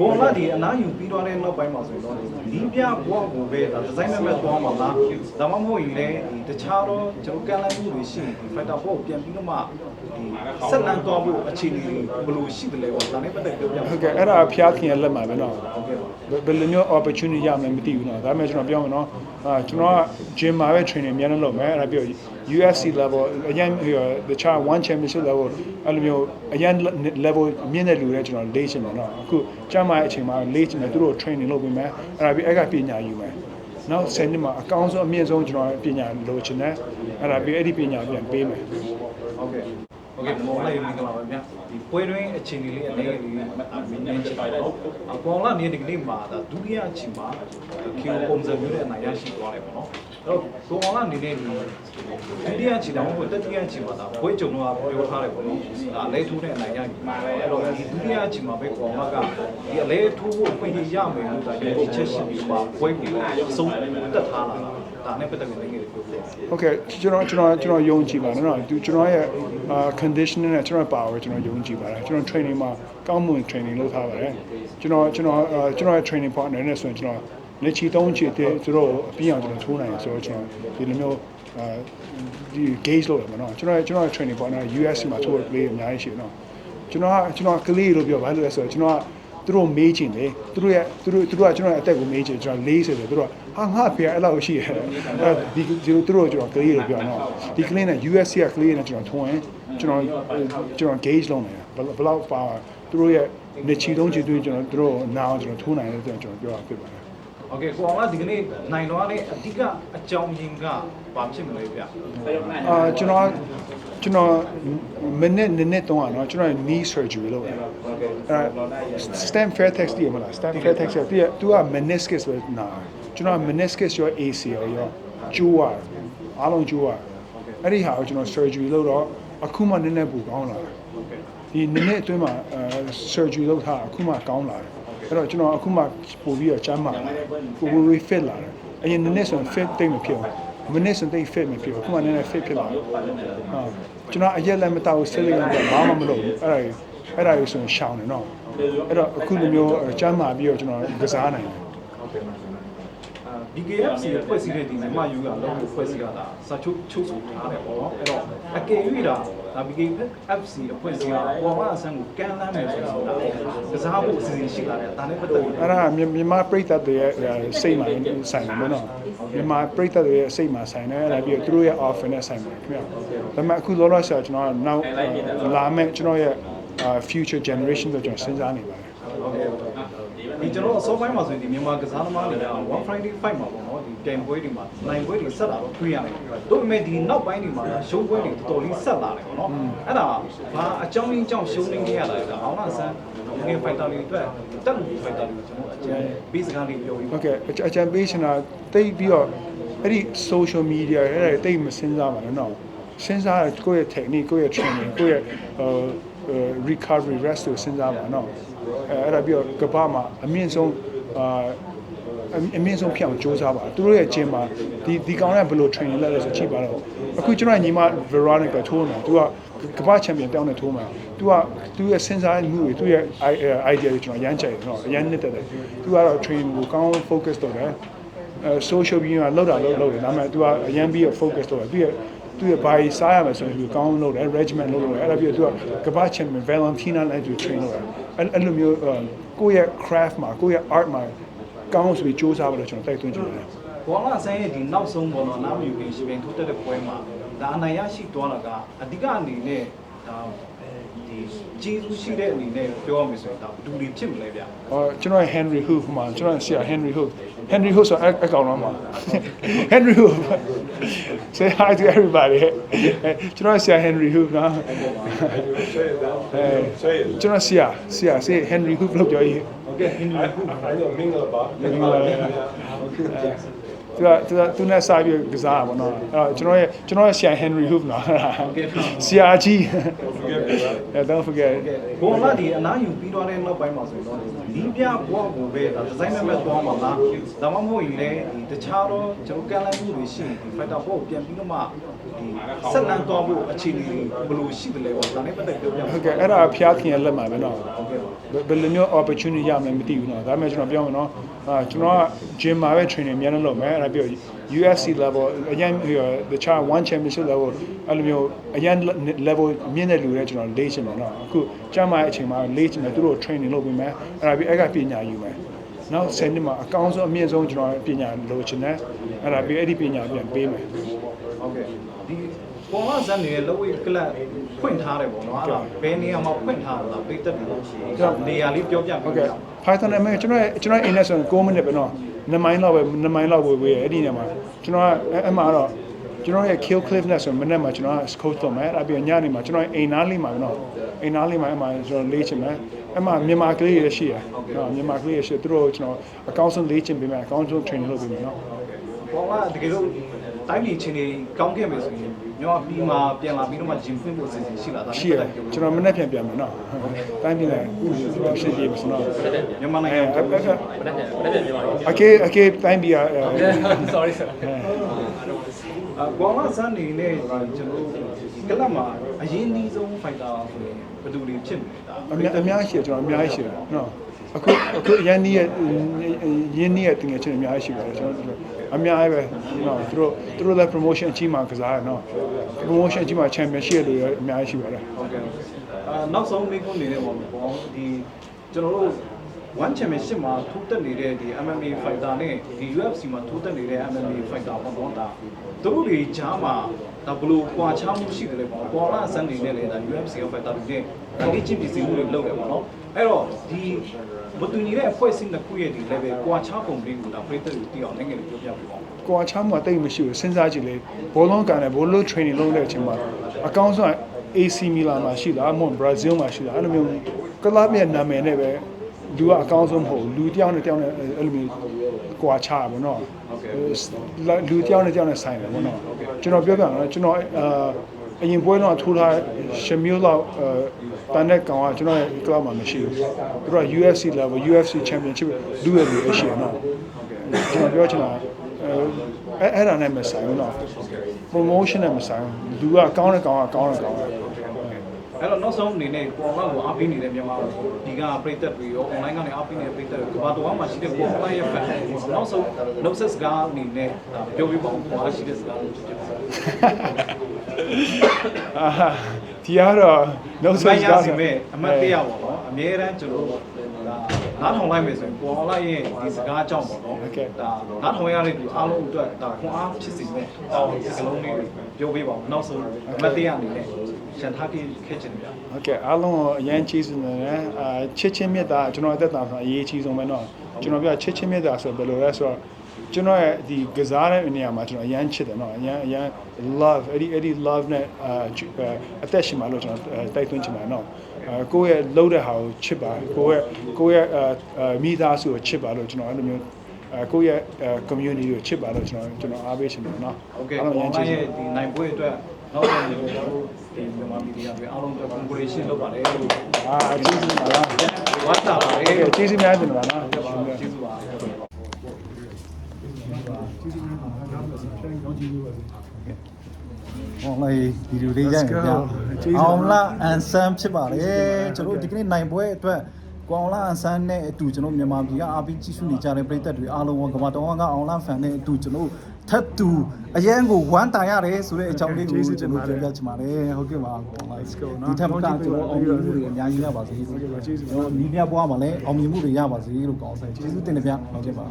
ဘောလာဒီအနားယူပြီးတော့တဲ့နောက်ပိုင်းမှာဆိုရင်တော့ဒီပြဘောကိုပဲဒါဒီဇိုင်းမဲ့မဲ့သွားမှာလားဒါမှမဟုတ်ရင်လည်းဒီတခြားတော့ကျွန်တော်ကန်လိုက်မှုတွေရှိရင်ဒီ fighter ဘောကိုပြန်ပြီးတော့မှ ဒီဆက်လန်းသွားဖို့အခြေအနေတွေဘယ်လိုရှိတယ်လဲပေါ့ဒါနဲ့ပတ်သက်ပြောပြဟုတ်ကဲ့အဲ့ဒါဖျားခင်ရဲ့လက်မှာပဲနော်ဟုတ်ကဲ့ပါဘယ်လိုမျိုး opportunity ရမယ်မသိဘူးနော်ဒါပေမဲ့ကျွန်တော်ပြောမယ်နော်အာကျွန်တော်က gym မှာပဲ training အများနဲ့လုပ်မယ်အဲ့ဒါပြီးတော့ UFC level အရင်ဟိုတခြား one championship level အဲ့လိုမျိုးအရင် level မြင့်တဲ့လူတွေကျွန်တော်လေ့ချင်တယ်နော်အခုကျမ်းမာရဲ့အချိန်မှာလေ့ချင်တယ်သူတို့ training လုပ်ပေးမယ်အဲ့ဒါပြီးအဲ့ကပညာယူမယ်နောက်10နှစ်မှာအကောင်းဆုံးအမြင့်ဆုံးကျွန်တော်ပညာလိုချင်တယ်အဲ့ဒါပြီးအဲ့ဒီပညာပြန်ပေးမယ်ဟုတ်ကဲ့ ဟုတ်ကဲ့မောင်လေးမင်္ဂလာပါဗျာဒီပွဲတွင်းအခြေအနေလေးအနေလေးမင်းနေချင်ပါတော့အကောင်လာနေဒီကနေ့မှာဒါဒုတိယအချိန်မှာကီယိုပုံစံမျိုးနဲ့အနိုင်ရရှိသွားတယ်ပေါ့နော်အဲ့တော့ကောင်လာနေတဲ့ဒီဒုတိယအချိန်တော့တတိယအချိန်မှာဒါပွဲကြုံတော့ပြောထားတယ်ပေါ့နော်ဒါအလဲထိုးတဲ့အနိုင်ရပြီအဲ့တော့ဒီဒုတိယအချိန်မှာပဲကောင်လာကဒီအလဲထိုးဖို့အခွင့်အရေးရမယ်လို့ဒါဒီချက်ရှိပြီးပါပွဲပြီးအဆုံးတက်ထားလာတာ ဒါနဲ့ပတ်သက်ပြီးလည်းပြောပြဟုတ်ကဲ့ကျွန်တော်ကျွန်တော်ကျွန်တော်ယုံကြည်ပါတယ်နော်သူကျွန်တော်ရဲ့အာ conditioning နဲ့ကျွန်တော် power ကျွန်တော်ယုံကြည်ပါတယ်ကျွန်တော် training မှာကောင်းမွန် training လုပ်ထားပါတယ်ကျွန်တော်ကျွန်တော်အာကျွန်တော်ရဲ့ training partner နဲ့ဆိုရင်ကျွန်တော်လက်ချီသုံးချစ်တဲ့သူတို့အပြီးအောင်ကျွန်တော်ထိုးနိုင်ဆိုတော့ကျွန်တော်ဒီလိုမျိုးအာဒီ gauge လုပ်ရမှာနော်ကျွန်တော်ကျွန်တော် training partner US မှာထိုးတဲ့ play အများကြီးရှိတယ်နော်ကျွန်တော်ကကျွန်တော်ကလေးလို့ပြောဘာလို့လဲဆိုတော့ကျွန်တော်ကသူတို့မေးချင်တယ်သူတို့ရဲ့သူတို့သူတို့ကကျွန်တော်ရဲ့အသက်ကိုမေးချင်ကျွန်တော်လေးဆိုတယ်သူတို့က ဟာငါဖေအဲ့လောက်ရှိရတယ်အဲဒီဒီသူတို့ကျွန်တော်ကလေးလို့ပြောတော့ဒီကလေးနဲ့ USC ကကလေးနဲ့ကျွန်တော်ထုံးရင်ကျွန်တော်ကျွန်တော် gauge လုပ်နေတာဘယ်လောက်ပါသူတို့ရဲ့နေချီတုံးချီသွေးကျွန်တော်သူတို့နာအောင်ကျွန်တော်ထိုးနိုင်တယ်ကျွန်တော်ပြောတာဖြစ်ပါတယ် โอเคကိုအောင်ကဒီကနေ့နိုင်တော့တဲ့အဓိကအကြောင်းရင်းကဘာဖြစ်မလဲဗျ အာကျွန်တော် ကျွန်တော်မနေ့နည်းနည်းတော့နော်ကျွန်တော် knee surgery လုပ်ရတယ်အဲ stem fairtex တည်မလား stem fairtex တည်သူက meniscus ပဲနာကျွန်တော် meniscus ရော ACL ရောကျိုးရတယ်အားလုံးကျိုးရတယ်အဲ့ဒီဟာကိုကျွန်တော် surgery လုပ်တော့အခုမှနည်းနည်းပူကောင်းလာတယ်ဒီနည်းနည်းအတွင်းမှာ surgery လုပ်တာအခုမှကောင်းလာတယ်အဲ့တော့ကျွန်တော်အခုမှပို့ပြီးတော့ကျမ်းမာပို့ပြီး fit လာတယ်အရင်နည်းနည်းဆို fit တိတ်မဖြစ်ဘူး မနစ်စတိတ် fit မဖြစ်ဘူးအခုမှနည်းနည်း fit ဖြစ်လာတယ်ဟာကျွန်တော်အရက်လည်းမတောက်ဆက်လိုက်တော့ဘာမှမလုပ်ဘူးအဲ့ဒါကြီးအဲ့ဒါကြီးဆိုရင်ရှောင်းတယ်နော်အဲ့တော့အခုလိုမျိုးကျမ်းမာပြီးတော့ကျွန်တော်ကစားနိုင်တယ် အာ BKFC ရဲ့ဖွဲ့စည်းတဲ့ဒီမြန်မာယူကလောက်ကိုဖွဲ့စည်းရတာစာချုပ်ချုပ်ဆိုထားတယ်ပေါ့နော်အဲ့တော့အကယ်၍ဒါဒါ BKFC အဖွဲ့စည်းကပေါ်မှာအဆန်းကိုကန်လန်းမယ်ဆိုတော့ဒါကစားဖို့အစီအစဉ်ရှိလာတယ်ဒါနဲ့ပတ်သက်ပြီးအဲ့ဒါမြမြန်မာပြည်သက်တွေရဲ့စိတ်မှာဆိုင်တယ်နော်မြန်မာပြည်သက်တွေရဲ့စိတ်မှာဆိုင်တယ်အဲ့ဒါပြီးတော့သူတို့ရဲ့ offer နဲ့ဆိုင်တယ်ခင်ဗျာဒါပေမဲ့အခုလောလောဆယ်ကျွန်တော်ကနောက်လာမယ့်ကျွန်တော်ရဲ့ future generation တို့ကျွန်တော်စဉ်းစားနေပါတယ်ဟုတ်ကဲ့ ဒီကျွန်တော်အစောပိုင်းမှာဆိုရင်ဒီမြန်မာကစားသမားတွေက1 Friday fight မှာပေါ့နော်ဒီတန်ပွဲတွေမှာနိုင်ပွဲတွေဆက်လာတော့တွေ့ရတယ်။ဒါပေမဲ့ဒီနောက်ပိုင်းတွေမှာရှုံးပွဲတွေတော်တော်လေးဆက်လာတယ်ပေါ့နော်။အဲ့ဒါဘာအကြောင်းရင်းကြောင့်ရှုံးနေခဲ့ရတာလဲ။အောင်လာဆန်းငယ် fighter တွေအတွက်တက်လူ fighter တွေကျွန်တော်အကျဉ်း base ကနေပြောပြီးဟုတ်ကဲ့အအကြံပေးချင်တာတိတ်ပြီးတော့အဲ့ဒီ social media အဲ့ဒါတိတ်မစဉ်းစားပါနဲ့နော်စဉ်းစားရကိုယ့်ရဲ့ technique ကိုယ့်ရဲ့ training ကိုယ့်ရဲ့ဟို recovery rest ကိုစဉ်းစားပါနော် အဲ့ဒါပြီးတော့ကဘာမှာအမြင့်ဆုံးအာအမြင့်ဆုံးဖြစ်အောင်စ조사ပါသူတို့ရဲ့အချင်းမှာဒီဒီကောင်ကဘယ်လို training လုပ်လဲဆိုကြည့်ပါတော့အခုကျွန်တော်ညီမ Veronica ထိုးနေသူကကမ္ဘာချန်ပီယံတောင်းနေထိုးမှာသူကသူရဲ့စဉ်းစားမှုတွေသူရဲ့ idea တွေကျွန်တော်ရမ်းကြိုက်တယ်နော်အရမ်းနှစ်သက်တယ်သူကတော့ training ကိုကောင်း focus တော့တယ်အဲ social ပြီးမှလောက်တာလောက်လောက်တယ်ဒါပေမဲ့သူကအရန်ပြီး focus တော့တယ်သူရဲ့သူရဲ့ body စားရမယ်ဆိုရင်သူကောင်းလို့တယ် regiment လို့လို့တယ်အဲ့ဒါပြီးတော့သူကကမ္ဘာချန်ပီယံ Valentina နဲ့သူ train လုပ်တယ် အဲ့အဲ့လိုမျိုးကိုယ့်ရဲ့ craft မှာကိုယ့်ရဲ့ art မှာကောင်းဆိုပြီးစူးစမ်းပါလို့ကျွန်တော်တိုက်တွန်းချင်တယ်။ဘောလာဆန်းရဲ့ဒီနောက်ဆုံးပေါ်တော့နာမယူကင်ရှင်ပင်ထိုးတက်တဲ့ပွဲမှာဒါအနိုင်ရရှိသွားတာကအဓိကအနေနဲ့ဒါ ဒီဂျေဇူးရှိတဲ့အနေနဲ့ပြောရမယ်ဆိုရင်ဒါဘယ်သူတွေဖြစ်မလဲဗျ။အော်ကျွန်တော် Henry Hoof မှာကျွန်တော်ဆရာ Henry Hoof Henry Hoof ဆိုအကောင်တော့မှာ Henry Hoof say hi to everybody အဲကျွန်တော်ဆရာ Henry Hoof နော်အဲကျွန်တော်ဆရာဆရာ say Henry Hoof လို့ပြောရေးဟုတ်ကဲ့ဟင်းနီခု I know Mingala Bar. Mingala. သူကသူကသူနဲ့စပြီးကစားတာပေါ့နော်အဲ့တော့ကျွန်တော်ရဲ့ကျွန်တော်ရဲ့ဆရာ Henry Hoof နော်ဆရာကြီး don't forget ဘုံလာဒီအနားယူပြီးသွားတဲ့နောက်ပိုင်းမှာဆိုရင်တော့ဒီပြဘွားကိုပဲဒီဇိုင်းမဲ့မဲ့သွားမှာလားဒါမှမဟုတ်ရင်လည်းဒီတခြားတော့ကျွန်တော်ကန်လိုက်မှုတွေရှိရင်ဒီ fighter ဘွားကိုပြန်ပြီးတော့မှဒီဆက်လန်းသွားဖို့အခြေအနေဘယ်လိုရှိသလဲပေါ့ဒါနဲ့ပတ်သက်ပြောပြဟုတ်ကဲ့အဲ့ဒါဖျားခင်ရဲ့လက်မှာပဲနော်ဘယ်လိုမျိုး opportunity ရမလဲမသိဘူးနော်ဒါပေမဲ့ကျွန်တော်ပြောမယ်နော်အာကျွန်တော်က gym မှာပဲ training အများနဲ့လုပ်မယ်တာပြီးတော့ UFC level အရင်ပြီးတော့ the chart one championship level အဲ့လိုမျိုးအရင် level မြင့်တဲ့လူတွေကျွန်တော်လေ့ကျင့်မယ်နော်အခုကျမရဲ့အချိန်မှာလေ့ကျင့်မယ်သူတို့ training လုပ်ပေးမယ်အဲ့ဒါပြီးအဲ့ကပညာယူမယ်နောက်ဆယ်နှစ်မှာအကောင်းဆုံးအမြင့်ဆုံးကျွန်တော်ပညာလိုချင်တယ်အဲ့ဒါပြီးအဲ့ဒီပညာပြန်ပေးမယ်ဟုတ်ကဲ့ဒီပေါ်မှာဇန်နေတဲ့ low weight club ဖွင့်ထားတယ်ပေါ့နော်အဲ့ဒါဘယ်နေရာမှာဖွင့်ထားတာပိတ်သက်ပြီးလို့ရှိရင်နေရာလေးပြောပြပေးပါဟုတ်ကဲ့ Python နဲ့ကျွန်တော်ကျွန်တော် in နဲ့ဆိုရင်6မိနစ်ပဲနော် နှစ်မိုင်လောက်ပဲနှစ်မိုင်လောက်ပဲဝေးရအဲ့ဒီနေရာမှာကျွန်တော်ကအဲ့မှာတော့ကျွန်တော်ရဲ့ kill cliff နဲ့ဆိုမနေ့မှာကျွန်တော်က coach လုပ်မယ်အဲ့ပြီးညနေမှာကျွန်တော်အိမ်သားလေးမှာနော်အိမ်သားလေးမှာအမှကျွန်တော်လေ့ချင်မယ်အမှမြန်မာကလေးတွေရှိရနော်မြန်မာကလေးတွေရှိသူတို့ကျွန်တော်အကောင်းဆုံးလေ့ချင်ပေးမယ်အကောင်းဆုံး training လုပ်ပေးမယ်နော်ဘောကတကယ်လို့တိုင်းပြည်ချင်းနေကောင်းခဲ့မယ်ဆိုရင်မြန်မာပြည်မှာပြန်လာပြီးတော့မှဂျင်ဖွင့်ဖို့အစီအစဉ်ရှိလားဒါရှိရတယ်ကျွန်တော်မနေ့ပြန်ပြန်မယ်နော်တိုင်းပြည်လည်းအခုရှင်းပြမယ်ဆိုတော့မြန်မာနိုင်ငံဘက်ကမနေ့ပြန်မနေ့ပြန်မြန်မာအကေအကေတိုင်းပြည်က sorry sir အဘောင်းလာစနေနဲ့ကျွန်တော်ကလပ်မှာအရင်ဒီဆုံးဖိုင်တာဆိုရင်ဘယ်သူတွေဖြစ်မလဲအများအများရှိကျွန်တော်အများကြီးရှိတယ်နော်အခုအခုရန်နီးရဲ့ရင်းနီးရဲ့တင်ငယ်ချင်းအများကြီးရှိပါတယ်ကျွန်တော် အများကြီးပဲနော်သူတို့သူတို့လည်း promotion အကြီးမှကစားရနော် promotion အကြီးမှ championship လို့ရအများကြီးရှိပါတယ်ဟုတ်ကဲ့အာနောက်ဆုံးမိကုန်းနေတဲ့ပေါ့ပေါ့ဒီကျွန်တော်တို့ one championship မှာထိုးတက်နေတဲ့ဒီ MMA fighter နဲ့ဒီ UFC မှာထိုးတက်နေတဲ့ MMA fighter ပေါ့ပေါ့ဒါသူတို့တွေကြားမှာဒါဘလို့ကွာခြားမှုရှိတယ်လေပေါ့ပေါ်လာစံနေနဲ့လေဒါ UFC fighter တွေနဲ့ဒါလေ့ကျင့်ပြည်စီမှုတွေလုပ်တယ်ပေါ့နော်အဲ့တော့ဒီ ဘတူညီတဲ့အဖွဲ့အစည်းတစ်ခုရဲ့ဒီ level ကွာခြားပုံလေးကိုဒါပြည်သူတွေသိအောင်နိုင်ငံတွေပြောပြပေးပါဦးကွာချမ်းမှာတိတ်မရှိဘူးစဉ်းစားကြည့်လေဘောလုံးကန်နဲ့ဘောလုံး training လုပ်တဲ့အချိန်မှာအကောင်းဆုံး AC Milan မှာရှိတာအမဟုတ် Brazil မှာရှိတာအဲ့လိုမျိုးကလပ်ရဲ့နာမည်နဲ့ပဲလူကအကောင်းဆုံးမဟုတ်ဘူးလူတစ်ယောက်နဲ့တစ်ယောက်နဲ့အဲ့လိုမျိုးကွာချတာပေါ့နော်လူတစ်ယောက်နဲ့တစ်ယောက်နဲ့ဆိုင်တယ်ပေါ့နော်ကျွန်တော်ပြောပြမယ်ကျွန်တော်အာ အရင်ပွဲတော့ထိုးထားရှမျိုးလောက်အဲတန်တဲ့ကောင်ကကျွန်တော်ရဲ့ club မှာမရှိဘူးသူတို့က UFC level UFC championship လူရလူရှိရနော်ကျွန်တော်ပြောချင်တာအဲအဲ့ဒါနဲ့မဆိုင်ဘူးနော် promotion နဲ့မဆိုင်ဘူးလူကကောင်းတဲ့ကောင်ကကောင်းတဲ့ကောင်ပဲအဲ့တော့နောက်ဆုံးအနေနဲ့ပေါ်လာကိုအားပေးနေတဲ့မြန်မာဒီကပြည်သက်တွေရော online ကနေအားပေးနေတဲ့ပြည်သက်တွေကဘာတော်မှရှိတဲ့ပေါ်လာရဲ့ fan တွေပေါ့နောက်ဆုံးနှုတ်ဆက်စကားအနေနဲ့ဒါပြောပြပါဦးပေါ်လာရှိတဲ့စကားလို့ဖြစ်ဖြစ်ပါ အာဒီကတော့ no ဆိုရစီမဲ့အမတ်ပြရပါတော့အများအားကျွန်တော်ဒါနားထောင်လိုက်မယ်ဆိုရင်ပေါ်လိုက်ရင်ဒီစကားကြောင့်ပေါ့နော်ဒါနားထောင်ရတဲ့သူအားလုံးအတွက်ဒါခွန်အားဖြစ်စေမဲ့အော်ဒီစကားလုံးလေးပြောပေးပါဦးနောက်ဆုံးအမတ်ပြရအနေနဲ့ရှန်ထားပြခဲ့ခြင်းပြဟုတ်ကဲ့အားလုံးအရင်ချီးစွနေတယ်အာချစ်ချင်းမြတ်တာကျွန်တော်အသက်တာဆိုအရေးကြီးဆုံးပဲနော်ကျွန်တော်ပြောချစ်ချင်းမြတ်တာဆိုဘယ်လိုလဲဆိုတော့ ကျွန်တော်ရဲ့ဒီကစားတဲ့နေရာမှာကျွန်တော်အရန်ချစ်တယ်နော်အရန်အရန် love အဲ့ဒီအဲ့ဒီ love နဲ့အာအသက်ရှင်မှာလို့ကျွန်တော်တိုက်သွင်းချင်တယ်နော်ကိုယ့်ရဲ့လုပ်တဲ့ဟာကိုချစ်ပါကိုယ့်ရဲ့ကိုယ့်ရဲ့မိသားစုကိုချစ်ပါလို့ကျွန်တော်အဲ့လိုမျိုးကိုယ့်ရဲ့ community ကိုချစ်ပါလို့ကျွန်တော်ကျွန်တော်အားပေးချင်တယ်နော်ဟုတ်ကဲ့ဘာမှရဲ့ဒီနိုင်ပွဲအတွက်နောက်ပြန်ကျွန်တော်တို့ဒီမြန်မာမီဒီယာပဲအားလုံးအတွက် collaboration လုပ်ပါတယ်လို့အာကျေးဇူးပါလားဝါတာပါတယ်ကျေးဇူးများတင်ပါနော် ကျေးဇူးပါဟောလိုက်ဗီဒီယိုလေးရိုက်ရပြအောင်လာအန်ဆန်ဖြစ်ပါတယ်ကျွန်တော်ဒီကနေ့နိုင်ပွဲအတွက်ကွန်လာအန်ဆန်နဲ့အတူကျွန်တော်မြန်မာပြည်ကအားပေးကြည့်ရှုနေကြတဲ့ပရိသတ်တွေအားလုံးကကမ္ဘာတော်ကအောင်လာဖန်နဲ့အတူကျွန်တော်ထပ်တူအရန်ကိုဝမ်းတာရတယ်ဆိုတဲ့အကြောင်းလေးကိုကျွန်တော်ပြောပြချင်ပါတယ်ဟုတ်ကဲ့ပါကွန်လာဒီထပ်ကကျွန်တော်အောင်မြင်မှုတွေအများကြီးရပါစေကျွန်တော်နီးမြပွားမှာလည်းအောင်မြင်မှုတွေရပါစေလို့ကောင်းဆိုင်ကျေးဇူးတင်တယ်ဗျဟုတ်ကဲ့ပါ